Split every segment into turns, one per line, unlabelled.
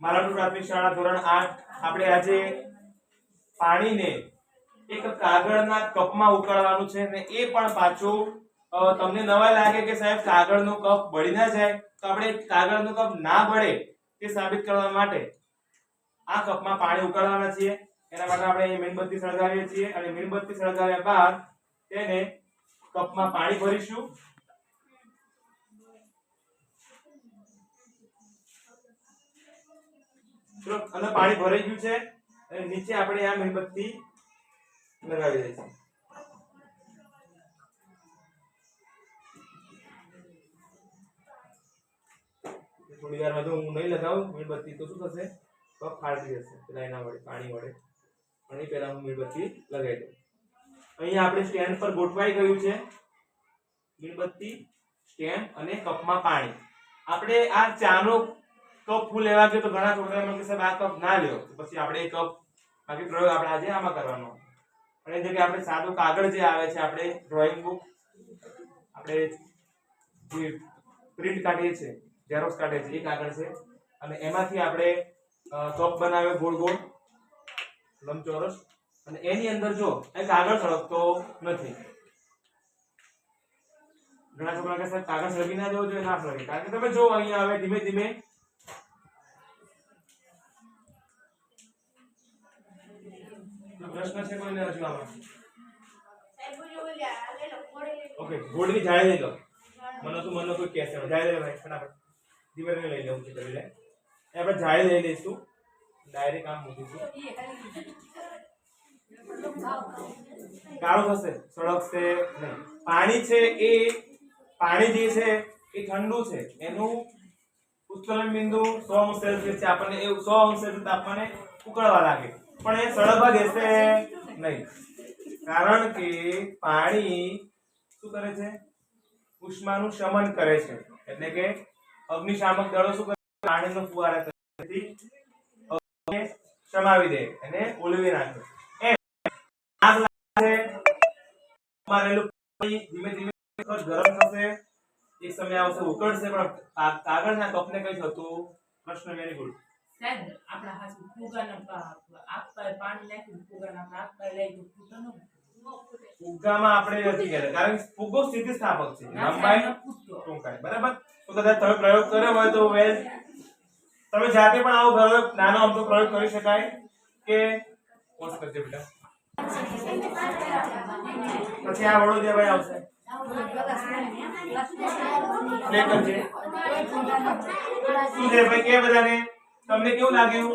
માલાપુર પ્રાથમિક શાળા ધોરણ 8 આપણે આજે પાણીને એક કાગળના કપમાં ઉકાળવાનું છે ને એ પણ પાછું તમને નવા લાગે કે સાહેબ કાગળનો કપ બળી ના જાય, તો આપણે કાગળનો કપ ના બળે તે સાબિત કરવા માટે આ કપમાં પાણી ઉકાળવાના છીએ. એના માટે આપણે મીણબત્તી સળગાવીએ છીએ અને મીણબત્તી સળગાવ્યા બાદ તેને કપમાં પાણી ભરીશું. ચલો અંદર પાણી ભરાઈ ગયું છે. અને નીચે આપણે આ મીણબત્તી લગાવી દઈશું. થોડી વારમાં જો હું નહીં લગાવું, મીણબત્તી તો શું થશે? કપ ફાટી જશે પેલા એના વડે પાણી વડે પણ એ પહેલા હું મીણબત્તી લગાવી દઉં. અહીંયા આપણે સ્ટેન્ડ પર ગોઠવાઈ ગયું છે. મીણબત્તી, સ્ટેન્ડ અને કપમાં પાણી. આપણે આ ચાનો કપ ફૂલ લેવા ગયો તો ઘણા છોકરા એમ કે સાહેબ, આ કપ ના લ્યો. પછી આપણે એ કપ બાકી પ્રયોગ આપણે આજે આમાં કરવાનો. અને એ જગ્યાએ આપણે સાદું કાગળ જે આવે છે, આપણે ડ્રોઈંગ બુક આપણે જે પ્રિન્ટ કાઢીએ છીએ ઝેરોક્સ કાઢીએ છીએ, એ કાગળ છે. અને એમાંથી આપણે કપ બનાવ્યો ગોળ ગોળ, લંબચોરસ. અને એની અંદર જો, એ કાગળ સળગતો નથી. ઘણા છોકરા કે સાહેબ, કાગળ સળગી ના જવો જોઈએ, ના સળગે. કારણ કે તમે જો અહીંયા હવે ધીમે ધીમે પ્રશ્ન છે કોઈને હજુ આમાં ઓકે ગોળની જાળી લઈ લો. મને તો મને કોઈ કહેશે હવે. લઈ લે ભાઈ ફટાફટ. ધીમે લઈ લેવું છે એ આપણે જાળી લઈ લઈશું. ડાયરેક્ટ આમ મૂકીશું કાળું થશે સળગશે નહીં. પાણી છે એ પાણી જે છે એ ઠંડુ છે. એનું ઉત્કલન બિંદુ સો અંશ સેલ્સિયસ છે. આપણને એ સો અંશ સેલ્સિયસ તાપમાને ઉકળવા લાગે. પણ એ સળભા દેશે નહીં. કારણ કે પાણી શું કરે છે? ઉષ્માનું શમન કરે છે. એટલે કે અગ્નિશામક દળો શું કરે પાણીનો ફુવારા કરવાથી શમાવી દે અને ઓલવી નાખે. એમ. આગ લાગે મારેલું પાણી ધીમે ધીમે ગરમ થશે. એક સમય આવશે ઉકળશે, પણ કાગળના કપને કઈ થતું પ્રશ્ન વેરી ગુડ
સાહેબ આપણા હાથ ફુગાના આગ પાણી નાખ્યું ફુગાના આપણે આગ પર લઈ ગયું. ફૂટો.
ફુગ્ગામાં આપણે નથી કહેતા કારણ કે ફુગ્ગો સ્થિતિસ્થાપક છે. લંબાઈ. ટૂંકાઈ બરાબર? તો કદાચ તમે પ્રયોગ કર્યો હોય તો વેલ. તમે જાતે પણ આવો પ્રયોગ નાનો અમથો પ્રયોગ કરી શકાય કે કોર્સ કરજે બેટા. પછી આ વડોદરાભાઈ આવશે. પ્લે કરજે. શું છે ભાઈ કે બધાને? તમને કેવું લાગ્યું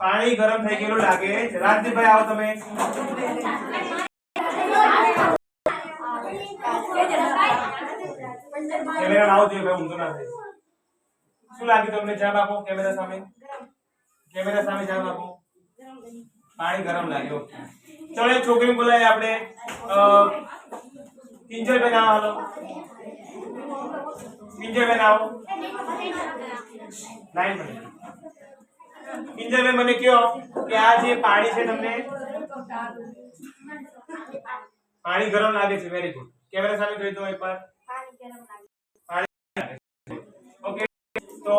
પાણી ગરમ થઈ ગયેલું લાગે. રાજદીપભાઈ, આવો તમે. કેમેરા આવો જોઈએ, ભાઈ, ઊંધો ના શું લાગ્યું તમને? જવાબ આપો કેમેરા સામે. કેમેરા સામે જવાબ આપો. પાણી ગરમ લાગ્યું ચલો, એક છોકરી બોલાય આપણે. કિંજલબેન, આવો, હાલો. કિંજલબેન, આવો. લાઈન મને કયો કે આ જે પાણી છે તમને પાણી ગરમ લાગે છે વેરી ગુડ કેમેરા સામે જોઈ દો એકવાર પાણી ઓકે તો